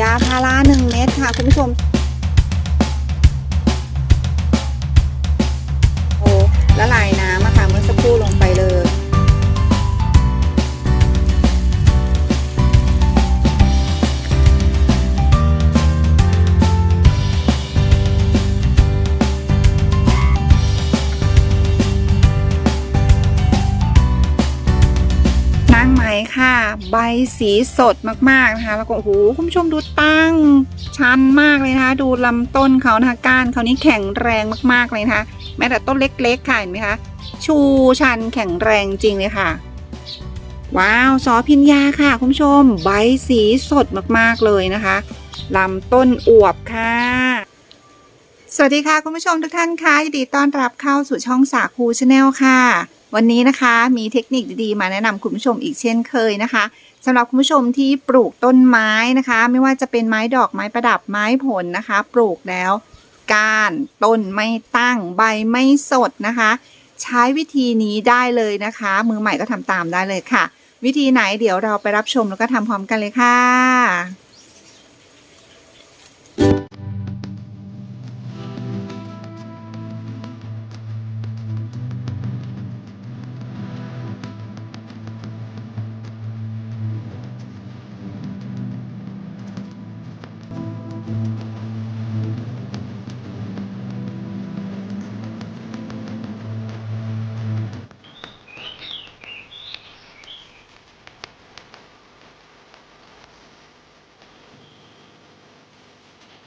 ยาพาราหนึ่งเม็ดค่ะคุณผู้ชม โอ้ละลายน้ำอะค่ะเมื่อสักครู่ลงไปเลย ใบสีสดมากๆนะคะ แล้วก็โอ้โหคุณผู้ชมดูตั้งชันมากเลยนะคะดูลำต้นเขานะคะก้านเขานี่แข็งแรงมากๆเลยนะคะ แม้แต่ต้นเล็กๆค่ะเห็นไหมคะชูชันแข็งแรงจริงเลยค่ะ ว้าวซอพิญญาค่ะ คุณผู้ชม ใบสีสดมากๆเลยนะคะลำต้นอวบค่ะ สวัสดีค่ะ คุณผู้ชมทุกท่านค่ะยินดีต้อนรับเข้าสู่ช่องสาคูชาแนลค่ะ วันนี้นะคะมีเทคนิคดีๆ มาแนะนำคุณผู้ชมอีกเช่นเคยนะคะสำหรับคุณผู้ชมที่ปลูกต้นไม้นะคะ ไม่ว่าจะเป็นไม้ดอกไม้ประดับไม้ผลนะคะ ปลูกแล้วก้านต้นไม่ตั้งใบไม่สดนะคะ ใช้วิธีนี้ได้เลยนะคะ มือใหม่ก็ทำตามได้เลยค่ะ วิธีไหนเดี๋ยวเราไปรับชมแล้วก็ทำพร้อมกันเลยค่ะ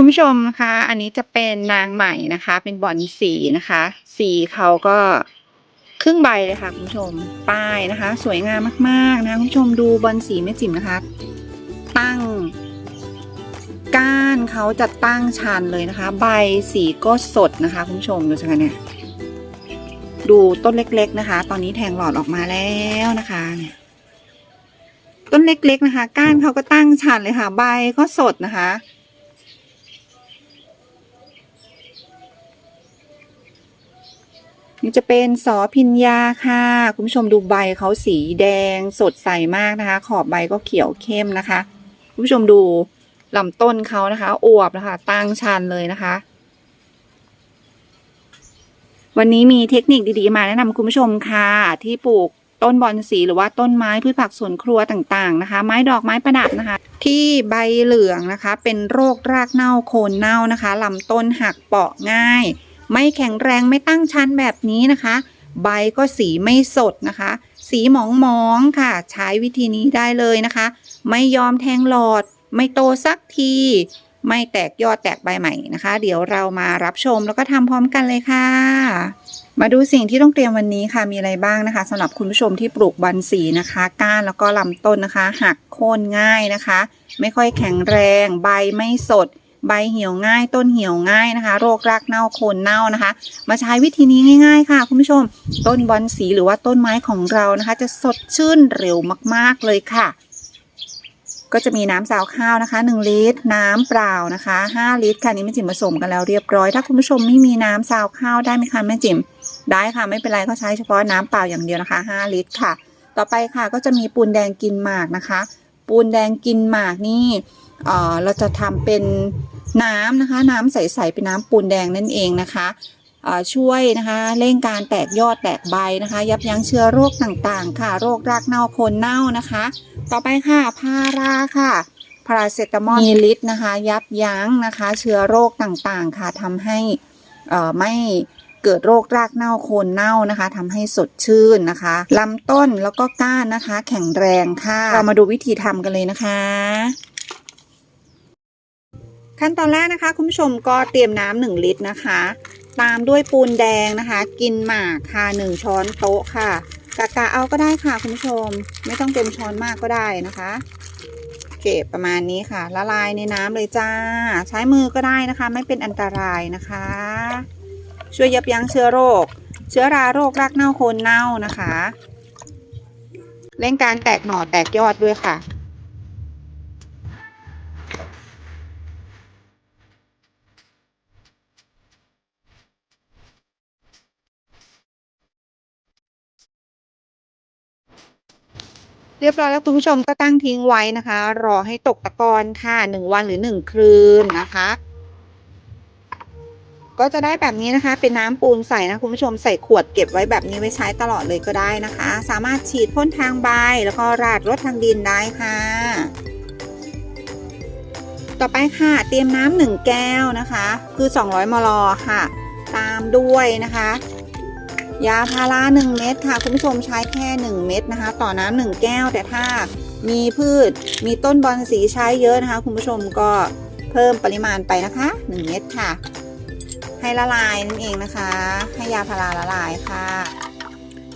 คุณผู้ชมนะคะ อันนี้จะเป็นนางใหม่นะคะ เป็นบอนสีนะคะ สีเขาก็ครึ่งใบเลยค่ะคุณผู้ชม ป้ายนะคะ สวยงามมากๆนะคุณผู้ชมดูบอนสีแม่จิ๋มนะคะ ตั้ง ก้านเขาจะตั้งชันเลยนะคะ ใบสีก็สดนะคะคุณผู้ชมดูสิคะเนี่ยดูต้นเล็กๆนะคะ ตอนนี้แทงหลอดออกมาแล้วนะคะเนี่ยต้นเล็กๆนะคะ ก้านเขาก็ตั้งชันเลยค่ะ ใบก็สดนะคะ นี่จะเป็นสอพิญญาค่ะ คุณผู้ชมดูใบเขาสีแดงสดใสมากนะคะ ขอบใบก็เขียวเข้มนะคะ คุณผู้ชมดูลำต้นเขานะคะอวบนะคะตั้งชันเลยนะคะ วันนี้มีเทคนิคดีๆมาแนะนำคุณผู้ชมค่ะ ที่ปลูกต้นบอนสีหรือว่าต้นไม้พืชผักสวนครัวต่างๆนะคะ ไม้ดอกไม้ประดับนะคะ ที่ใบเหลืองนะคะ เป็นโรครากเน่าโคนเน่านะคะลำต้นหักเปาะง่าย ไม่แข็งแรงไม่ตั้งชั้นแบบนี้นะคะ ใบก็สีไม่สดนะคะ สีหมองๆค่ะ ใช้วิธีนี้ได้เลยนะคะ ไม่ยอมแทงหลอด ไม่โตสักที ไม่แตกยอดแตกใบใหม่นะคะ เดี๋ยวเรามารับชมแล้วก็ทำพร้อมกันเลยค่ะ มาดูสิ่งที่ต้องเตรียมวันนี้ค่ะมีอะไรบ้างนะคะสำหรับคุณผู้ชมที่ปลูกบอนสีนะคะ ก้านแล้วก็ลำต้นนะคะหักโค่นง่ายนะคะ ไม่ค่อยแข็งแรง ใบไม่สด ใบเหี่ยวง่าย ต้นเหี่ยวง่ายนะคะ โรครากเน่าโคนเน่านะคะ มาใช้วิธีนี้ง่าย ๆ ค่ะ คุณผู้ชม ต้นบอนสีหรือว่าต้นไม้ของเรานะคะ จะสดชื่นเร็วมากๆเลยค่ะ ก็จะมีน้ำสาวข้าวนะคะ 1 ลิตร น้ำเปล่านะคะ 5 ลิตรค่ะนี่แม่จิ๋มผสมกันแล้วเรียบร้อย ถ้าคุณผู้ชมไม่มีน้ำสาวข้าวได้ไหมคะแม่จิ๋มได้ค่ะไม่เป็นไรก็ใช้เฉพาะน้ำเปล่าอย่างเดียวนะคะ 5 ลิตรค่ะ ต่อไปค่ะก็จะมีปูนแดงกินหมากนะคะ ปูนแดงกินหมากนี่ เราจะทำเป็นน้ำนะคะ น้ำใสๆเป็นน้ำปูนแดงนั่นเองนะคะช่วยนะคะเร่งการแตกยอดแตกใบนะคะ ยับยั้งเชื้อโรคต่างๆ ค่ะ โรครากเน่าโคนเน่านะคะ ต่อไปค่ะพาราค่ะพาราเซตามอลมีฤทธิ์นะคะ ยับยั้งนะคะ เชื้อโรคต่างๆ ค่ะทำให้ไม่เกิดโรครากเน่าโคนเน่านะคะทำให้สดชื่นนะคะลำต้นแล้วก็ก้านนะคะ แข็งแรงค่ะ เรามาดูวิธีทำกันเลยนะคะ ขั้นตอนแรกนะคะ คุณผู้ชมก็เตรียมน้ำหนึ่งลิตรนะคะ ตามด้วยปูนแดงนะคะ กินหมากค่ะหนึ่งช้อนโต๊ะค่ะกะกะเอาก็ได้ค่ะคุณผู้ชม ไม่ต้องเต็มช้อนมากก็ได้นะคะเก็บประมาณนี้ค่ะ ละลายในน้ำเลยจ้า ใช้มือก็ได้นะคะ ไม่เป็นอันตรายนะคะ ช่วยยับยั้งเชื้อโรค เชื้อราโรครากเน่าโคนเน่านะคะเร่งการแตกหน่อแตกยอดด้วยค่ะ เรียบร้อยแล้วคุณผู้ชมก็ตั้งทิ้งไว้นะคะ รอให้ตกตะกอนค่ะหนึ่งวันหรือหนึ่งคืนนะคะ ก็จะได้แบบนี้นะคะ เป็นน้ำปูนใสนะคุณผู้ชมใส่ขวดเก็บไว้แบบนี้ไว้ใช้ตลอดเลยก็ได้นะคะ สามารถฉีดพ่นทางใบแล้วก็ราดรถทางดินได้ค่ะ ต่อไปค่ะ เตรียมน้ำหนึ่งแก้วนะคะ คือ 200 มลค่ะ ตามด้วยนะคะ ยาพารา1เม็ดค่ะ คุณผู้ชมใช้แค่ 1 เม็ดนะคะ ต่อน้ำหนึ่งแก้วแต่ถ้ามีพืชมีต้นบอนสีใช้เยอะนะคะ คุณผู้ชมก็เพิ่มปริมาณไปนะคะ 1 เม็ดค่ะ ให้ละลายนั่นเองนะคะ ให้ยาพาราละลายค่ะ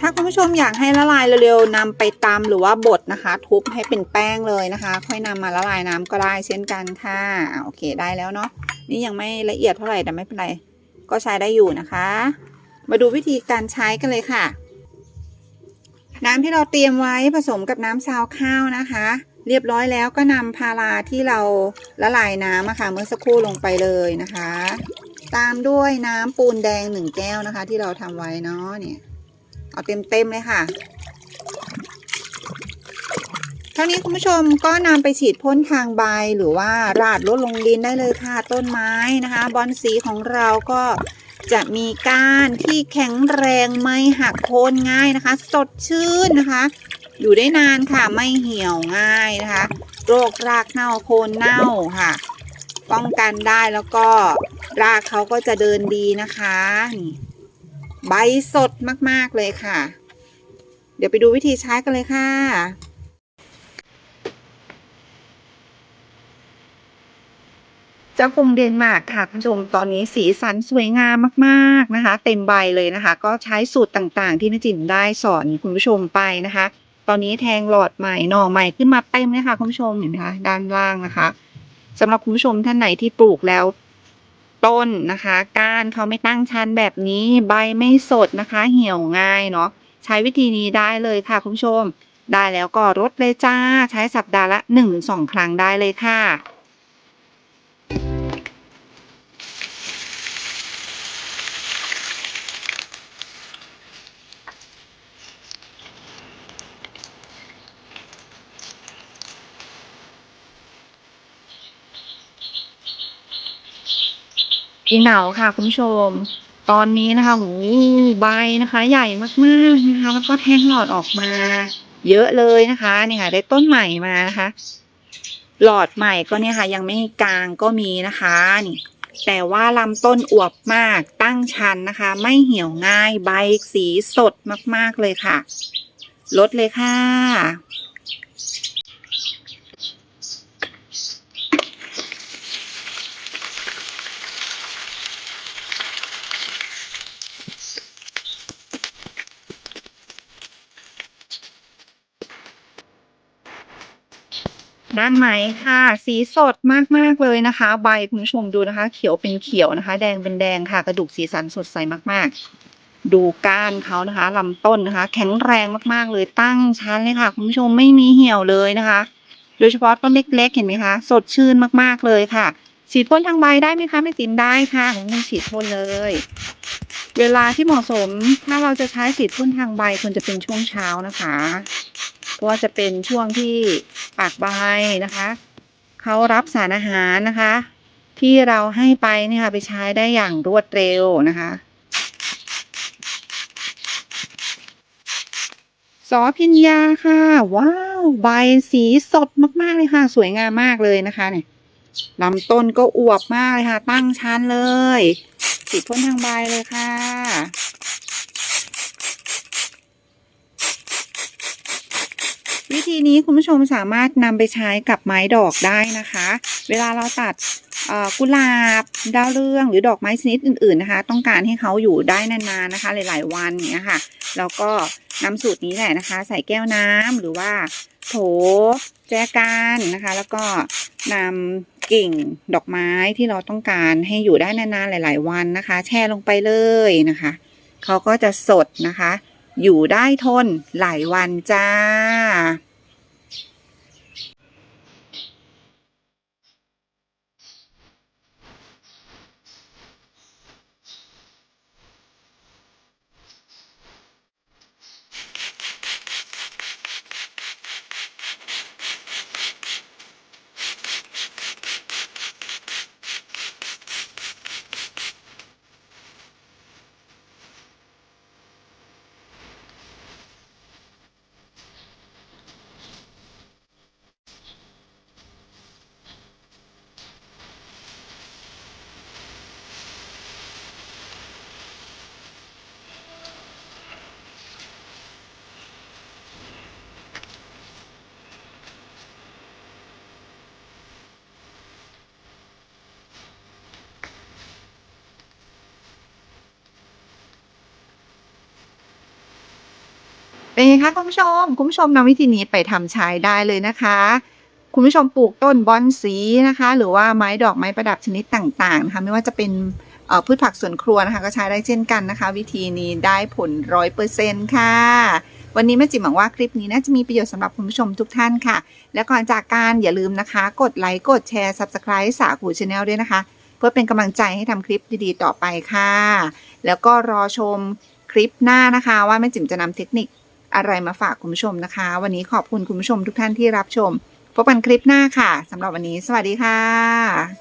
ถ้าคุณผู้ชมอยากให้ละลายเร็วๆนำไปตำหรือว่าบดนะคะ ทุบให้เป็นแป้งเลยนะคะ ค่อยนำมาละลายน้ำก็ได้เช่นกันค่ะโอเคได้แล้วเนาะนี่ยังไม่ละเอียดเท่าไหร่แต่ไม่เป็นไรก็ใช้ได้อยู่นะคะ มาดูวิธีการใช้กันเลยค่ะ น้ำที่เราเตรียมไว้ผสมกับน้ำซาวข้าวนะคะ เรียบร้อยแล้วก็นำพาราที่เราละลายน้ำอะค่ะเมื่อสักครู่ลงไปเลยนะคะ ตามด้วยน้ำปูนแดงหนึ่งแก้วนะคะ ที่เราทำไว้เนาะเนี่ยเอาเต็มๆเลยค่ะเท่านี้คุณผู้ชมก็นำไปฉีดพ่นทางใบหรือว่าราดลดลงดินได้เลยค่ะต้นไม้นะคะ บอนสีของเราก็ จะมีก้านที่แข็งแรงไม่หักโคนง่ายนะคะ สดชื่นนะคะ อยู่ได้นานค่ะไม่เหี่ยวง่ายนะคะ โรครากเน่าโคนเน่าค่ะ ป้องกันได้แล้วก็รากเขาก็จะเดินดีนะคะนี่ใบสดมากๆเลยค่ะ เดี๋ยวไปดูวิธีใช้กันเลยค่ะ จ้ากรุงเดนมาร์กค่ะคุณผู้ชมตอนนี้สีสันสวยงามมากๆนะคะ เต็มใบเลยนะคะ ก็ใช้สูตรต่างๆ ที่แม่จิ๋มได้สอนคุณผู้ชมไปนะคะ ตอนนี้แทงหลอดใหม่หน่อใหม่ขึ้นมาเต็มเลยค่ะคุณผู้ชมเห็นไหมคะด้านล่างนะคะสำหรับคุณผู้ชมท่านไหนที่ปลูกแล้วต้นนะคะก้านเขาไม่ตั้งชันแบบนี้ใบไม่สดนะคะ เหี่ยวง่ายเนาะใช้วิธีนี้ได้เลยค่ะคุณผู้ชม ได้แล้วก็รดเลยจ้า ใช้สัปดาห์ละ1นถึงสครั้งได้เลยค่ะ เหนาค่ะ คุณผู้ชม ตอนนี้นะคะโอ้ใบนะคะ ใหญ่มากๆนะคะแล้วก็แทงหลอดออกมา เยอะเลยนะคะนี่ค่ะ ได้ต้นใหม่มานะคะ หลอดใหม่ก็เนี่ยค่ะ ยังไม่กลางก็มีนะคะนี่แต่ว่าลำต้นอวบมากตั้งชันนะคะ ไม่เหี่ยวง่ายใบสีสดมากๆเลยค่ะ ลดเลยค่ะ ด้านไหนค่ะ สีสดมากๆเลยนะคะ ใบคุณผู้ชมดูนะคะ เขียวเป็นเขียวนะคะ แดงเป็นแดงค่ะ กระดูกสีสันสดใสมากๆ ดูก้านเขานะคะลำต้นนะคะ แข็งแรงมากๆเลยตั้งชั้นเลยค่ะ คุณผู้ชมไม่มีเหี่ยวเลยนะคะ โดยเฉพาะต้นเล็กๆ เห็นไหมคะ สดชื่นมากๆเลยค่ะ ฉีดพ่นทางใบได้ไหมคะไม่จินได้ค่ะผมไม่ฉีดพ่นเลยเวลาที่เหมาะสมถ้าเราจะใช้ฉีดพ่นทางใบควรจะเป็นช่วงเช้านะคะ เพราะว่าจะเป็นช่วงที่ปากใบนะคะเขารับสารอาหารนะคะ ที่เราให้ไปเนี่ยค่ะไปใช้ได้อย่างรวดเร็วนะคะสอพิญญาค่ะ ว้าว ใบสีสดมากๆเลยค่ะ สวยงามมากเลยนะคะเนี่ยลำต้นก็อวบมากเลยค่ะ ตั้งชั้นเลยฉีดพ่นทางใบเลยค่ะ วิธีนี้คุณผู้ชมสามารถนำไปใช้กับไม้ดอกได้นะคะ เวลาเราตัดกุหลาบดาวเรืองหรือดอกไม้ชนิดอื่น ๆนะคะ ต้องการให้เขาอยู่ได้นานๆนะคะ หลาย ๆ วันเนี้ยค่ะแล้วก็นำสูตรนี้แหละนะคะ ใส่แก้วน้ำหรือว่าโถแจกันนะคะ แล้วก็นำกิ่งดอกไม้ที่เราต้องการให้อยู่ได้นานๆหลาย ๆ วันนะคะ แช่ลงไปเลยนะคะเขาก็จะสดนะคะ อยู่ได้ทนหลายวันจ้า คะคุณผู้ชม คุณผู้ชมนำวิธีนี้ไปทำใช้ได้เลยนะคะ คุณผู้ชมปลูกต้นบอนสีนะคะ หรือว่าไม้ดอกไม้ประดับชนิดต่างๆนะคะไม่ว่าจะเป็นพืชผักสวนครัวนะคะก็ใช้ได้เช่นกันนะคะ วิธีนี้ได้ผลร้อยเปอร์เซ็นต์ค่ะ วันนี้แม่จิ๋มหวังว่าคลิปนี้น่าจะมีประโยชน์สำหรับคุณผู้ชมทุกท่านค่ะ และก่อนจากการอย่าลืมนะคะ กดไลค์กดแชร์ Subscribe สาคูชาแนลด้วยนะคะ เพื่อเป็นกำลังใจให้ทำคลิปดีๆต่อไปค่ะ แล้วก็รอชมคลิปหน้านะคะ ว่าแม่จิ๋มจะนำเทคนิค อะไรมาฝากคุณผู้ชมนะคะ วันนี้ขอบคุณคุณผู้ชมทุกท่านที่รับชม พบกันคลิปหน้าค่ะสำหรับวันนี้ สวัสดีค่ะ